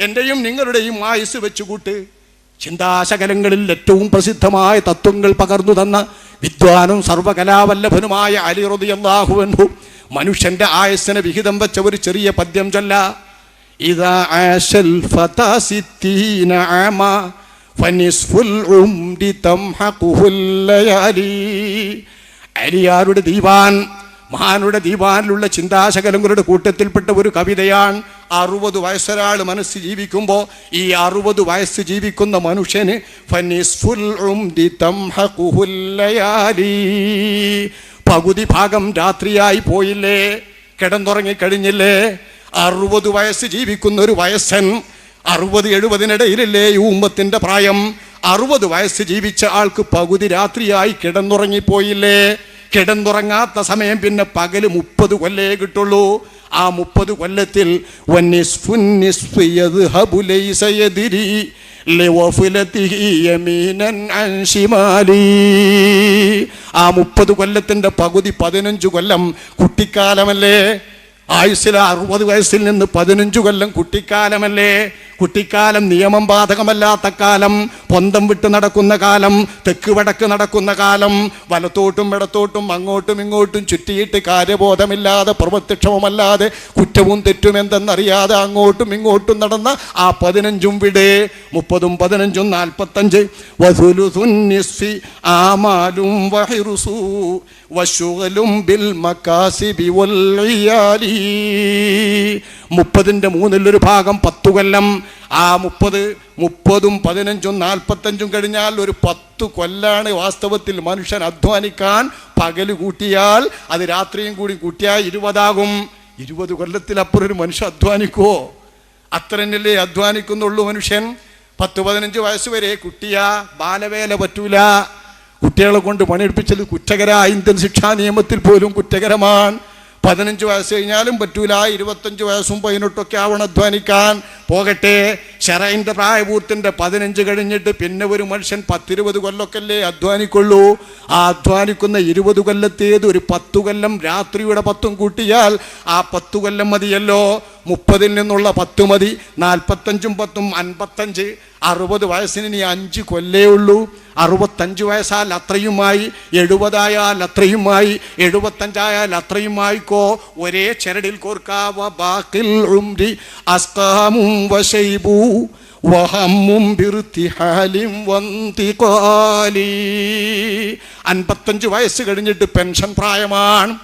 എന്റെയും നിങ്ങളുടെയും ആയുസ് വെച്ചുകൂട്ട് ചിന്താശകലങ്ങളിൽ ഏറ്റവും പ്രസിദ്ധമായ തത്വങ്ങൾ പകർന്നു തന്ന വിദ്വാനും സർവകലാവല്ലഭനുമായ അലി റളിയല്ലാഹു മനുഷ്യന്റെ ആയസ്സിന് വിഹിതം വെച്ച ഒരു ചെറിയ പദ്യം ചൊല്ല. അലിയാരുടെ ദീവാൻ മഹാനുടെ ദീവാനിലുള്ള ചിന്താശകലങ്ങളുടെ കൂട്ടത്തിൽപ്പെട്ട ഒരു കവിതയാണ് അറുപത് വയസ്സൊരാൾ മനസ്സ് ജീവിക്കുമ്പോൾ ഈ അറുപത് വയസ്സ് ജീവിക്കുന്ന മനുഷ്യന്. പകുതി ഭാഗം രാത്രിയായി പോയില്ലേ? കിടന്നുറങ്ങിക്കഴിഞ്ഞില്ലേ അറുപത് വയസ്സ് ജീവിക്കുന്ന ഒരു വയസ്സൻ അറുപത് എഴുപതിനിടയിലല്ലേ ഈ ഉമ്മത്തിന്റെ പ്രായം? അറുപത് വയസ്സ് ജീവിച്ച ആൾക്ക് പകുതി രാത്രിയായി കിടന്നുറങ്ങിപ്പോയില്ലേ? കിടന്നുറങ്ങാത്ത സമയം പിന്നെ പകൽ മുപ്പത് കൊല്ലേ കിട്ടുള്ളൂ. ആ മുപ്പത് കൊല്ലത്തിൽ. ആ മുപ്പത് കൊല്ലത്തിന്റെ പകുതി പതിനഞ്ചു കൊല്ലം കുട്ടിക്കാലമല്ലേ ആയുസ്സിൽ അറുപത് വയസ്സിൽ നിന്ന് പതിനഞ്ചു കൊല്ലം കുട്ടിക്കാലമല്ലേ കുട്ടിക്കാലം നിയമം ബാധകമല്ലാത്ത കാലം പൊന്തം വിട്ട് നടക്കുന്ന കാലം തെക്ക് വടക്ക് നടക്കുന്ന കാലം വലത്തോട്ടും ഇടത്തോട്ടും അങ്ങോട്ടും ഇങ്ങോട്ടും ചുറ്റിയിട്ട് കാര്യബോധമില്ലാതെ പ്രവൃത്തിക്ഷമമല്ലാതെ കുറ്റവും തെറ്റും എന്തെന്നറിയാതെ അങ്ങോട്ടും ഇങ്ങോട്ടും നടന്ന ആ പതിനഞ്ചും വിട്. മുപ്പതും പതിനഞ്ചും നാൽപ്പത്തഞ്ച്. വസുലുസുൻ നിസ്ഫി ആമാലും വഹിറുസു വശുഗലും ബിൽ മുപ്പതിന്റെ മൂന്നിലൊരു ഭാഗം പത്തു കൊല്ലം ആ മുപ്പത് മുപ്പതും പതിനഞ്ചും നാൽപ്പത്തഞ്ചും കഴിഞ്ഞാൽ ഒരു പത്ത് കൊല്ലാണ് വാസ്തവത്തിൽ മനുഷ്യൻ അധ്വാനിക്കാൻ പകൽ കൂട്ടിയാൽ അത് രാത്രിയും കൂടി കൂട്ടിയാൽ ഇരുപതാകും. ഇരുപത് കൊല്ലത്തിലപ്പുറം ഒരു മനുഷ്യൻ അധ്വാനിക്കുവോ? അത്രനല്ലേ അധ്വാനിക്കുന്നുള്ളൂ മനുഷ്യൻ. പത്ത് പതിനഞ്ച് വയസ്സ് വരെ കുട്ടിയാ ബാലവേല പറ്റൂല. കുട്ടികളെ കൊണ്ട് പണിയെടുപ്പിച്ചത് കുറ്റകര ഇന്ത്യൻ ശിക്ഷാ നിയമത്തിൽ പോലും കുറ്റകരമാണ്. പതിനഞ്ച് വയസ്സ് കഴിഞ്ഞാലും പറ്റൂല ഇരുപത്തഞ്ച് വയസ്സും പതിനെട്ടൊക്കെ ആവണം അധ്വാനിക്കാൻ. പോകട്ടെ. ഷെറൈന്റെ പ്രായപൂർത്തിന്റെ പതിനഞ്ച് കഴിഞ്ഞിട്ട് പിന്നെ ഒരു മനുഷ്യൻ പത്തിരുപത് കൊല്ലൊക്കെല്ലേ അധ്വാനിക്കുള്ളൂ. ആ അധ്വാനിക്കുന്ന ഇരുപത് കൊല്ലത്തേത് ഒരു പത്തു കൊല്ലം രാത്രിയുടെ പത്തും കൂട്ടിയാൽ ആ പത്തു കൊല്ലം മതിയല്ലോ. മുപ്പതിൽ നിന്നുള്ള പത്ത് മതി. നാൽപ്പത്തഞ്ചും പത്തും അൻപത്തഞ്ച്. അറുപത് വയസ്സിന് ഇനി അഞ്ച് കൊല്ലേ ഉള്ളൂ. അറുപത്തഞ്ച് വയസ്സാൽ അത്രയുമായി. എഴുപതായാൽ അത്രയുമായി. എഴുപത്തഞ്ചായാൽ അത്രയുമായിക്കോ. ഒരേ ചരടിൽ കോർക്കാവ ബാക്കിൽ ഉംരി അസ്കാമും വശൈബൂ. അൻപത്തഞ്ച് വയസ്സ് കഴിഞ്ഞിട്ട് പെൻഷൻ പ്രായമാണ്.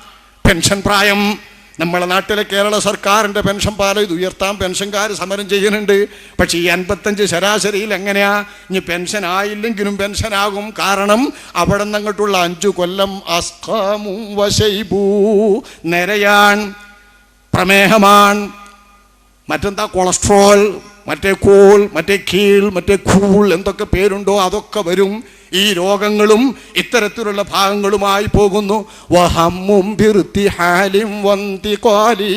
പെൻഷൻ പ്രായം നമ്മളെ നാട്ടിലെ കേരള സർക്കാരിന്റെ പെൻഷൻ പാല ഇത് ഉയർത്താൻ പെൻഷൻകാർ സമരം ചെയ്യുന്നുണ്ട്. പക്ഷേ ഈ അൻപത്തഞ്ച് ശരാശരിയിൽ എങ്ങനെയാ? ഇനി പെൻഷൻ ആയില്ലെങ്കിലും പെൻഷനാകും. കാരണം അവിടെ നിന്ന് അങ്ങോട്ടുള്ള അഞ്ചു കൊല്ലം അസ്കാമും വശൈബൂ. നിരയാൻ പ്രമേഹമാണ്. മറ്റെന്താ? കൊളസ്ട്രോൾ മറ്റേ കോൾ മറ്റേ കീൾ മറ്റേ കൂൾ എന്തൊക്കെ പേരുണ്ടോ അതൊക്കെ വരും. ഈ രോഗങ്ങളും ഇത്തരത്തിലുള്ള ഭാഗങ്ങളുമായി പോകുന്നു. വഹമ്മും ഹാലിം വന്തി കോലി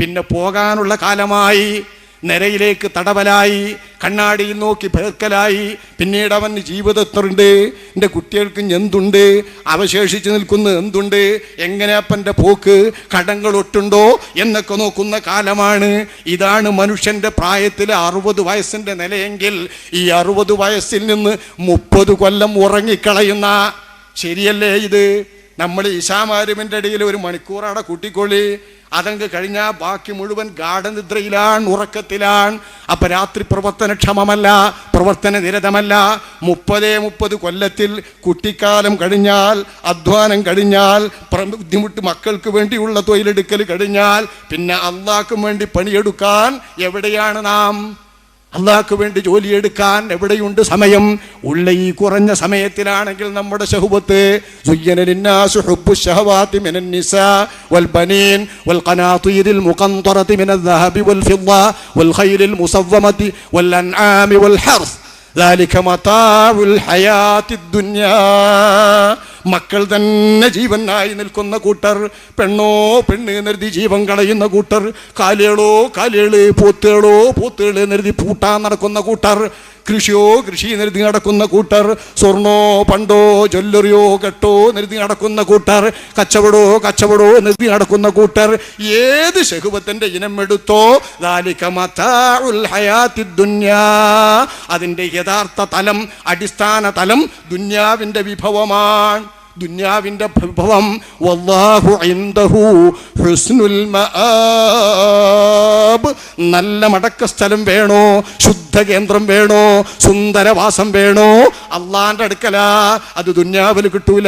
പിന്നെ പോകാനുള്ള കാലമായി നിരയിലേക്ക് തടവലായി കണ്ണാടിയിൽ നോക്കി ഭയക്കലായി പിന്നീട് അവൻ ജീവിതത്തിലുണ്ട് എന്റെ കുട്ടികൾക്ക് എന്തുണ്ട്? അവശേഷിച്ച് നിൽക്കുന്ന എന്തുണ്ട്? എങ്ങനെ അപ്പന്റെ പോക്ക്? കടങ്ങൾ ഒട്ടുണ്ടോ? എന്നൊക്കെ നോക്കുന്ന കാലമാണ്. ഇതാണ് മനുഷ്യന്റെ പ്രായത്തിൽ അറുപത് വയസ്സിന്റെ നിലയെങ്കിൽ ഈ അറുപത് വയസ്സിൽ നിന്ന് മുപ്പത് കൊല്ലം ഉറങ്ങിക്കളയുന്ന ശരിയല്ലേ ഇത്? നമ്മൾ ഈശാമാരുമിന്റെ ഇടയിൽ ഒരു മണിക്കൂറാണ് കൂട്ടിക്കൊള്ളി അതങ്ങ് കഴിഞ്ഞാൽ ബാക്കി മുഴുവൻ ഗാഠനിദ്രയിലാണ് ഉറക്കത്തിലാണ്. അപ്പൊ രാത്രി പ്രവർത്തനക്ഷമമല്ല പ്രവർത്തന നിരതമല്ല. മുപ്പതേ മുപ്പത് കൊല്ലത്തിൽ കുട്ടിക്കാലം കഴിഞ്ഞാൽ അധ്വാനം കഴിഞ്ഞാൽ ബുദ്ധിമുട്ട് മക്കൾക്ക് വേണ്ടിയുള്ള തൊഴിലെടുക്കൽ കഴിഞ്ഞാൽ പിന്നെ അള്ളാക്കും വേണ്ടി പണിയെടുക്കാൻ എവിടെയാണ് നാം? അള്ളാഹ്ക്ക് വേണ്ടി ജോലിയെടുക്കാൻ എവിടെയുണ്ട് സമയം ഉള്ള ഈ കുറഞ്ഞ സമയത്തിലാണെങ്കിൽ നമ്മുടെ ശഹുബത്ത് സുയ്യന ലിന്നാസു ഹുബ്ബു ശഹവാതി മിനൻ നിസാ വൽ ബനീൻ വൽ ഖനാതീരിൽ മുഖന്തറതി മിനൽ ദഹബി വൽ ഫിദ്ദ വൽ ഖൈലിൽ മുസവ്വമതി വൽ അൻആമി വൽ ഹർസ് ذلك متاع الحياة الدنيا മക്കൾ തന്നെ ജീവനായി നിൽക്കുന്ന കൂട്ടർ പെണ്ണോ പെണ്ണ് നിർതി ജീവൻ കളയുന്ന കൂട്ടർ കാലുകളോ കാലുകൾ പൂത്തുകളോ പൂത്തുകൾ നിർതി പൂട്ടാൻ നടക്കുന്ന കൂട്ടർ കൃഷിയോ കൃഷി നിരുതി നടക്കുന്ന കൂട്ടർ സ്വർണോ പണ്ടോ ജ്വല്ലറിയോ കെട്ടോ നിരുതി നടക്കുന്ന കൂട്ടർ കച്ചവടോ കച്ചവടോ നിരുതി നടക്കുന്ന കൂട്ടർ ഏത് ശഹുവത്തിന്റെ ഇനം എടുത്തോ അതിന്റെ യഥാർത്ഥ തലം അടിസ്ഥാന തലം ദുന്യാവിന്റെ വിഭവമാണ്. ദുന്യാവിന്റെ വിഭവം വല്ലാഹു ഹുസ്നുൽ മആബ്. നല്ല മടക്ക സ്ഥലം വേണോ? ശുദ്ധ കേന്ദ്രം വേണോ? സുന്ദരവാസം വേണോ? അള്ളാന്റെ അടുക്കല. അത് ദുന്യാവിൽ കിട്ടൂല.